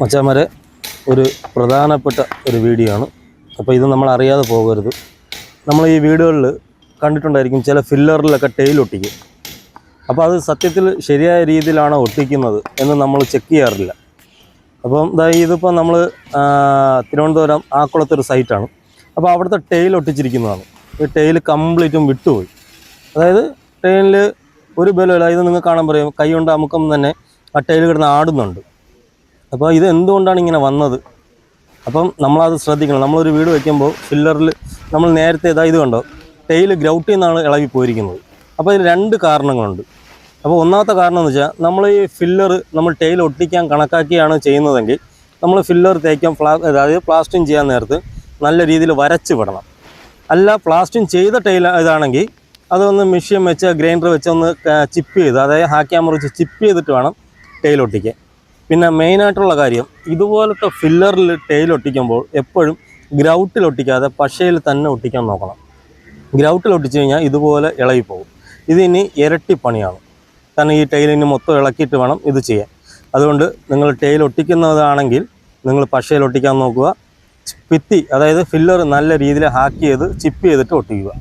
മച്ചാമാരെ ഒരു പ്രധാനപ്പെട്ട ഒരു വീഡിയോ ആണ്. അപ്പോൾ ഇത് നമ്മൾ അറിയാതെ പോകരുത്. നമ്മൾ ഈ വീടുകളിൽ കണ്ടിട്ടുണ്ടായിരിക്കും ചില ഫില്ലറിലൊക്കെ ടെയിൽ ഒട്ടിക്കും. അപ്പോൾ അത് സത്യത്തിൽ ശരിയായ രീതിയിലാണ് ഒട്ടിക്കുന്നത് എന്ന് നമ്മൾ ചെക്ക് ചെയ്യാറില്ല. അപ്പം ഇതാ ഇതിപ്പോൾ നമ്മൾ തിരുവനന്തപുരം ആക്കുളത്തൊരു സൈറ്റാണ് അപ്പോൾ അവിടുത്തെ ടെയിൽ ഒട്ടിച്ചിരിക്കുന്നതാണ്. ഈ ടെയിൽ കംപ്ലീറ്റും വിട്ടുപോയി. അതായത് ട്രെയിനിൽ ഒരു ബലമില്ല. ഇത് നിങ്ങൾ കാണാൻ പറയും കൈ കൊണ്ട് അമുക്കം തന്നെ ആ ടെയിൽ കിടന്ന് ആടുന്നുണ്ട്. അപ്പോൾ ഇത് എന്തുകൊണ്ടാണ് ഇങ്ങനെ വന്നത്? അപ്പം നമ്മളത് ശ്രദ്ധിക്കണം. നമ്മളൊരു വീട് വയ്ക്കുമ്പോൾ ഫില്ലറിൽ നമ്മൾ നേരത്തെ ഇതാ ഇത് കണ്ടോ? ടെയിൽ ഗ്രൗട്ടിൽ നിന്നാണ് ഇളകി പോയിരിക്കുന്നത്. അപ്പോൾ ഇതിന് രണ്ട് കാരണങ്ങളുണ്ട്. അപ്പോൾ ഒന്നാമത്തെ കാരണം എന്ന് വെച്ചാൽ നമ്മൾ ഈ ഫില്ലർ നമ്മൾ ടെയിൽ ഒട്ടിക്കാൻ കണക്കാക്കിയാണ് ചെയ്യുന്നതെങ്കിൽ നമ്മൾ ഫില്ലർ തേക്കാൻ ഫ്ലാ അതായത് പ്ലാസ്റ്റിങ് ചെയ്യാൻ നേരത്ത് നല്ല രീതിയിൽ വരച്ച് വിടണം. അല്ല പ്ലാസ്റ്റിങ് ചെയ്ത ടൈൽ ഇതാണെങ്കിൽ അതൊന്ന് മെഷീൻ വെച്ച് ഗ്രൈൻഡർ വെച്ച് ഒന്ന് ചിപ്പ് ചെയ്ത് അതായത് ഹാക്യാമർ വെച്ച് ചിപ്പ് ചെയ്തിട്ട് വേണം ടൈൽ ഒട്ടിക്കാൻ. പിന്നെ മെയിനായിട്ടുള്ള കാര്യം ഇതുപോലത്തെ ഫില്ലറിൽ ടൈൽ ഒട്ടിക്കുമ്പോൾ എപ്പോഴും ഗ്രൗട്ടിൽ ഒട്ടിക്കാതെ പശയിൽ തന്നെ ഒട്ടിക്കാൻ നോക്കണം. ഗ്രൗട്ടിൽ ഒട്ടിച്ചു കഴിഞ്ഞാൽ ഇതുപോലെ ഇളകിപ്പോകും. ഇതിനി ഇരട്ടി പണിയാണ്. കാരണം ഈ ടൈലിന് മൊത്തം ഇളക്കിയിട്ട് വേണം ഇത് ചെയ്യാൻ. അതുകൊണ്ട് നിങ്ങൾ ടൈൽ ഒട്ടിക്കുന്നതാണെങ്കിൽ നിങ്ങൾ പശയിൽ ഒട്ടിക്കാൻ നോക്കുക. ഭിത്തി അതായത് ഫില്ലർ നല്ല രീതിയിൽ ഹാക്ക് ചെയ്ത് ചിപ്പ് ചെയ്തിട്ട് ഒട്ടിക്കുക.